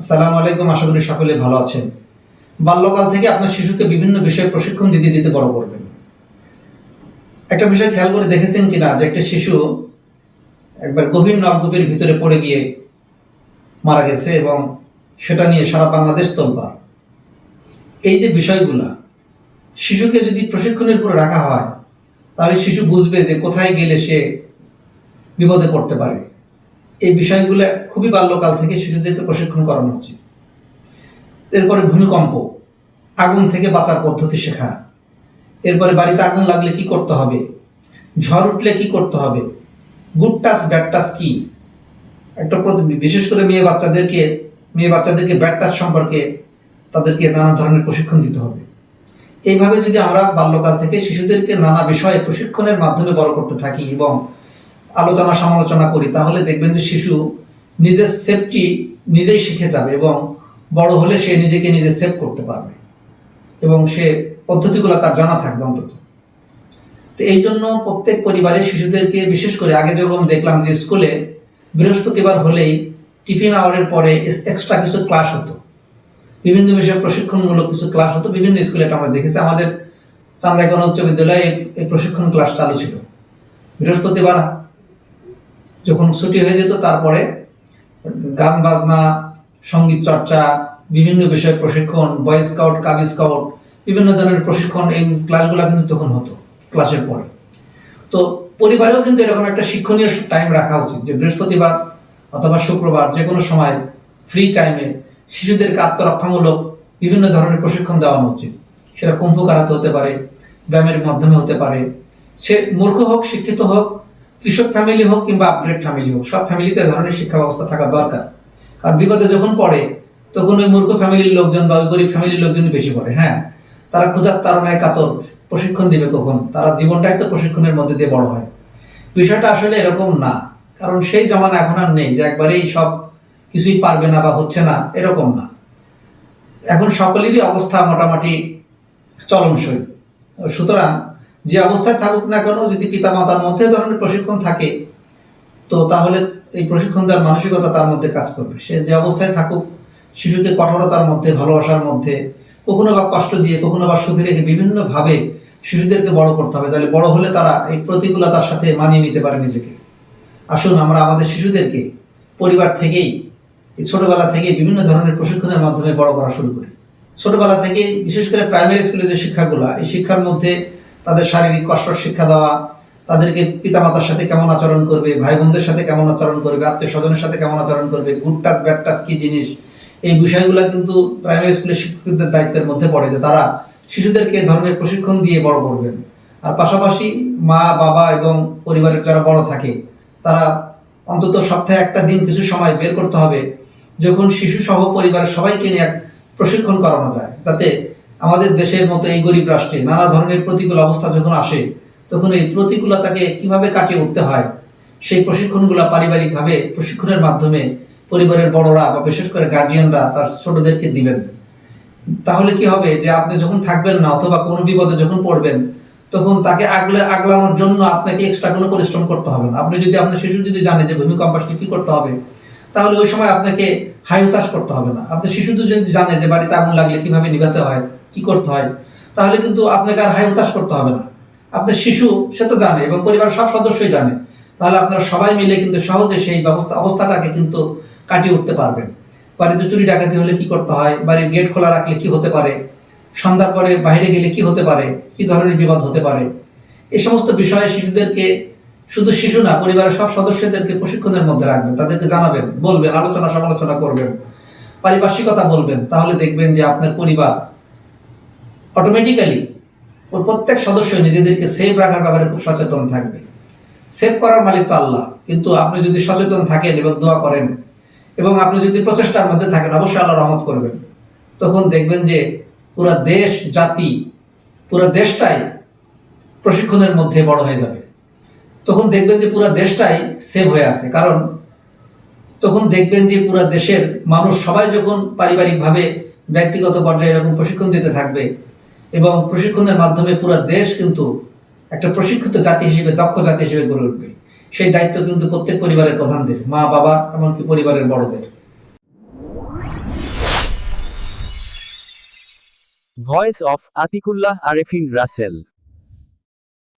আসসালামু আলাইকুম, আশা করি সকলে ভালো আছেন। বাল্যকাল থেকে আপনার শিশুকে বিভিন্ন বিষয়ে প্রশিক্ষণ দিতে দিতে বড় করবেন। একটা বিষয় খেয়াল করে দেখেছেন কিনা, যে একটা শিশু একবার গভীর নলকূপের ভিতরে পড়ে গিয়ে মারা গেছে এবং সেটা নিয়ে সারা বাংলাদেশ তোলবার এই যে বিষয়গুলা, শিশুকে যদি প্রশিক্ষণের উপরে রাখা হয়, তাহলে শিশু বুঝবে যে কোথায় গেলে সে বিপদে পড়তে পারে। এই বিষয়গুলো খুবই বাল্যকাল থেকে শিশুদেরকে প্রশিক্ষণ করানো উচিত। এরপরে ভূমিকম্প, আগুন থেকে বাঁচার পদ্ধতি শেখা। এরপরে বাড়িতে আগুন লাগলে কি করতে হবে? ঝড় উঠলে কি করতে হবে? গুড টাচ ব্যাড টাচ কি? একটা বিশেষ করে মেয়ে বাচ্চাদেরকে মেয়ে বাচ্চাদেরকে ব্যাড টাচ সম্পর্কে তাদেরকে নানা ধরনের প্রশিক্ষণ দিতে হবে। এইভাবে যদি আমরা বাল্যকাল থেকে শিশুদেরকে নানা বিষয়ে প্রশিক্ষণের মাধ্যমে বড় করতে থাকি এবং আলোচনা সমালোচনা করি, তাহলে দেখবেন যে শিশু নিজের সেফটি নিজেই শিখে যাবে এবং বড় হলে সে নিজেকে নিজে সেভ করতে পারবে এবং সে পদ্ধতিগুলো তার জানা থাকবে অন্তত। তো এই জন্য প্রত্যেক পরিবারের শিশুদেরকে বিশেষ করে আগে যখন দেখলাম যে স্কুলে বৃহস্পতিবার হলেই টিফিন আওয়ারের পরে এক্সট্রা কিছু ক্লাস হতো। বিভিন্ন বিষয়ে প্রশিক্ষণমূলক কিছু ক্লাস হতো, বিভিন্ন স্কুলে এটা আমরা দেখেছি। আমাদের চান্দাইগণ উচ্চ বিদ্যালয়ে এই- এই প্রশিক্ষণ ক্লাস চালু ছিল। বৃহস্পতিবার যখন ছুটি হয়ে যেত, তারপরে গান, বাজনা, সংগীত চর্চা, বিভিন্ন বিষয়ে প্রশিক্ষণ বয় স্কাউট কাবি স্কাউট বিভিন্ন ধরনের প্রশিক্ষণ এই ক্লাসগুলো কিন্তু তখন হতো, ক্লাসের পরে। তো পরিবারেও কিন্তু এরকম একটা শিক্ষণীয় টাইম রাখা উচিত যে বৃহস্পতিবার অথবা শুক্রবার যে কোনো সময় ফ্রি টাইমে শিশুদেরকে আত্মরক্ষামূলক বিভিন্ন ধরনের প্রশিক্ষণ দেওয়া উচিত। সেটা কুম্ভ হতে পারে, ব্যায়ামের মাধ্যমে হতে পারে। সে মূর্খ হোক, শিক্ষিত হোক কৃষক ফ্যামিলি হোক কিংবা আপগ্রেড ফ্যামিলি হোক, সব ফ্যামিলিতে ধরনের শিক্ষা ব্যবস্থা থাকা দরকার। কারণ বিপদে যখন পড়ে, তখন ওই মূর্খ ফ্যামিলির লোকজন বা ওই গরিব ফ্যামিলির লোকজন বেশি পড়ে হ্যাঁ? তারা ক্ষুধার তারণায় কাতর, প্রশিক্ষণ দিবে কখন? তারা জীবনটাই তো প্রশিক্ষণের মধ্যে দিয়ে বড় হয়। বিষয়টা আসলে এরকম না, কারণ সেই জমানা এখন আর নেই যে একবারেই সব কিছুই পারবে না বা হচ্ছে না, এরকম না। এখন সকলেরই অবস্থা মোটামুটি চলনসই সুতরাং যে অবস্থায় থাকুক না কেন, যদি পিতামাতার মধ্যে এ ধরনের প্রশিক্ষণ থাকে, তো তাহলে এই প্রশিক্ষণ দেওয়ার মানসিকতা তার মধ্যে কাজ করবে। সে যে অবস্থায় থাকুক, শিশুকে কঠোরতার মধ্যে, ভালোবাসার মধ্যে, কখনো বা কষ্ট দিয়ে, কখনো বা সুখে রেখে বিভিন্নভাবে শিশুদেরকে বড় করতে হবে। তাহলে বড় হলে তারা এই প্রতিকূলতার সাথে মানিয়ে নিতে পারে নিজেকে। আসুন আমরা আমাদের শিশুদেরকে পরিবার থেকেই, এই ছোটবেলা থেকেই বিভিন্ন ধরনের প্রশিক্ষণের মাধ্যমে বড় করা শুরু করি। ছোটবেলা থেকে বিশেষ করে প্রাইমারি স্কুলে যে শিক্ষাগুলো, এই শিক্ষার মধ্যে তাদের শারীরিক কষ্ট, শিক্ষা দেওয়া, তাদেরকে পিতামাতার সাথে কেমন আচরণ করবে ভাই বোনদের সাথে কেমন আচরণ করবে আত্মীয় স্বজনের সাথে কেমন আচরণ করবে গুড টাচ ব্যাড টাচ কি জিনিস? এই বিষয়গুলো কিন্তু প্রাইমারি স্কুলের শিক্ষকদের দায়িত্বের মধ্যে পড়ে যে তারা শিশুদেরকে এ ধরনের প্রশিক্ষণ দিয়ে বড় করবেন। আর পাশাপাশি মা, বাবা এবং পরিবারের যারা বড় থাকে, তারা অন্তত সপ্তাহে একটা দিন কিছু সময় বের করতে হবে, যখন শিশু সহ পরিবারের সবাইকে নিয়ে এক প্রশিক্ষণ করানো যায়, যাতে আমাদের দেশের মতো এই গরিব রাষ্ট্রে নানা ধরনের প্রতিকূল অবস্থা যখন আসে, তখন এই প্রতিকূলতাকে কীভাবে কাটিয়ে উঠতে হয়? সেই প্রশিক্ষণগুলো পারিবারিকভাবে প্রশিক্ষণের মাধ্যমে পরিবারের বড়রা বা বিশেষ করে গার্জিয়ানরা তার ছোটদেরকে দিবেন। তাহলে কি হবে যে আপনি যখন থাকবেন না অথবা কোনো বিপদে যখন পড়বেন, তখন তাকে আগলে আগলানোর জন্য আপনাকে এক্সট্রা কোনো পরিশ্রম করতে হবে না। আপনি যদি আপনার শিশু যদি জানে যে ভূমিকম্প আসলে কি করতে হবে, তাহলে ওই সময় আপনাকে হাই হতাশ করতে হবে না। আপনার শিশু যদি জানে যে বাড়িতে আগুন লাগলে কীভাবে নিভাতে হয় কি করতে হয়? তাহলে কিন্তু আপনাকে আর হাই হতাশ করতে হবে না। আপনার শিশু, সে তো জানে এবং পরিবারের সব সদস্যই জানে। তাহলে আপনারা সবাই মিলে কিন্তু সহজে সেই ব্যবস্থা, অবস্থাটাকে কিন্তু কাটিয়ে উঠতে পারবেন। বাড়িতে চুরি ডাকাতি হলে কি করতে হয়? বাড়ির গেট খোলা রাখলে কি হতে পারে? সন্ধ্যার পরে বাইরে গেলে কি হতে পারে? কি ধরনের বিপদ হতে পারে? এ সমস্ত বিষয়ে শিশুদেরকে, শুধু শিশু না, পরিবারের সব সদস্যদেরকে প্রশিক্ষণের মধ্যে রাখবেন। তাদেরকে জানাবেন, বলবেন আলোচনা সমালোচনা করবেন, পারিপার্শ্বিকতা বলবেন। তাহলে দেখবেন যে আপনার পরিবার অটোমেটিক্যালি ওর প্রত্যেক সদস্য নিজেদেরকে সেভ রাখার ব্যাপারে খুব সচেতন থাকবে। সেভ করার মালিক তো আল্লাহ, কিন্তু আপনি যদি সচেতন থাকেন এবং দোয়া করেন এবং আপনি যদি প্রচেষ্টার মধ্যে থাকেন, অবশ্যই আল্লাহ রহমত করবেন। তখন দেখবেন যে পুরো দেশ, জাতি, পুরো দেশটাই প্রশিক্ষণের মধ্যে বড় হয়ে যাবে। তখন দেখবেন যে পুরো দেশটাই সেভ হয়ে আছে। কারণ তখন দেখবেন যে পুরো দেশের মানুষ সবাই যখন পারিবারিকভাবে ব্যক্তিগত পর্যায়ে এরকম প্রশিক্ষণ দিতে থাকবে এবং প্রশিক্ষণের মাধ্যমে পুরো দেশ কিন্তু একটা প্রশিক্ষিত জাতি হিসেবে, দক্ষ জাতি হিসেবে গড়ে উঠবে। সেই দায়িত্ব কিন্তু প্রত্যেক পরিবারের প্রধানদের, মা, বাবা, এমনকি পরিবারের বড়দের। Voice of Atikullah Arefin Rasel